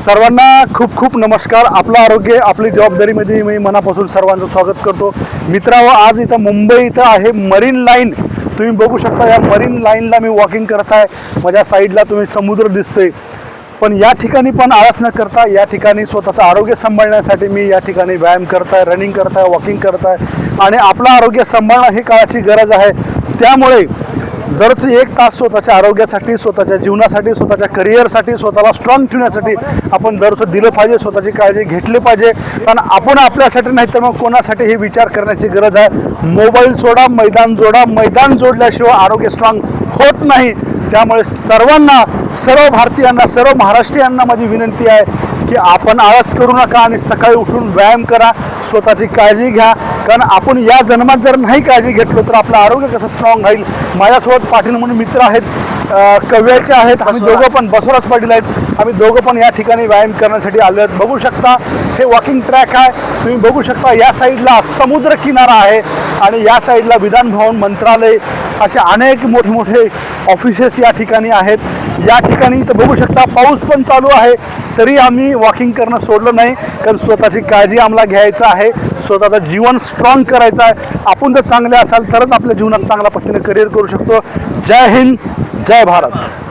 सर्वांना खूप खूप नमस्कार. आपलं आरोग्य आपली जबाबदारीमध्ये मी मनापासून सर्वांचं स्वागत करतो. मित्रांनो आज इथं मुंबई इथं आहे मरीन लाईन तुम्ही बघू शकता या मरीन लाईनला मी वॉकिंग करत आहे माझ्या साईडला तुम्ही समुद्र दिसते पण या ठिकाणी पण आळस न करता या ठिकाणी स्वतःचं आरोग्य सांभाळण्यासाठी मी या ठिकाणी व्यायाम करत आहे रनिंग करत आहे वॉकिंग करत आहे आणि आपलं आरोग्य सांभाळणं ही काळाची गरज आहे. त्यामुळे दरच एक तास स्वतःच्या आरोग्यासाठी स्वतःच्या जीवनासाठी स्वतःच्या करिअरसाठी स्वतःला स्ट्रॉंग ठेवण्यासाठी आपण दररोज दिलं पाहिजे स्वतःची काळजी घेतली पाहिजे. कारण आपण आपल्यासाठी नाही तर मग कोणासाठी हे विचार करण्याची गरज आहे? मोबाईल सोडा मैदान जोडा. मैदान जोडल्याशिवाय आरोग्य स्ट्रॉंग होत नाही. त्यामुळे सर्वांना सर्व भारतीयांना सर्व महाराष्ट्रीयांना माझी विनंती आहे की आपण आळस करू नका आणि सकाळी उठून व्यायाम करा. स्वतःची काळजी घ्या. कारण आपण या जन्मात जर नाही काळजी घेतलो तर आपलं आरोग्य कसं स्ट्रॉंग राहील? माझ्यासोबत पाटील म्हणून मित्र आहेत कव्याचे आहेत. आम्ही दोघं पण बसवराज पाटील आहेत. आम्ही दोघं पण या ठिकाणी व्यायाम करण्यासाठी आलो आहेत. बघू शकता हे वॉकिंग ट्रॅक आहे. तुम्ही बघू शकता या साईडला समुद्र किनारा आहे. आणि या साईडला विधान भवन मंत्रालय असे अनेक मोठे मोठे ऑफिसेस या ठिकाणी आहेत. या ठिकाणी इथं बघू शकता पाऊस पण चालू आहे. तरी आम्ही वॉकिंग करणं सोडलं नाही. कारण स्वतःची काळजी आम्हाला घ्यायचं आहे. स्वतःचं जीवन स्ट्रॉंग करायचं आहे. आपण जर चांगले असाल तरच आपल्या जीवनात चांगल्या पद्धतीने करिअर करू शकतो. जय हिंद जय भारत.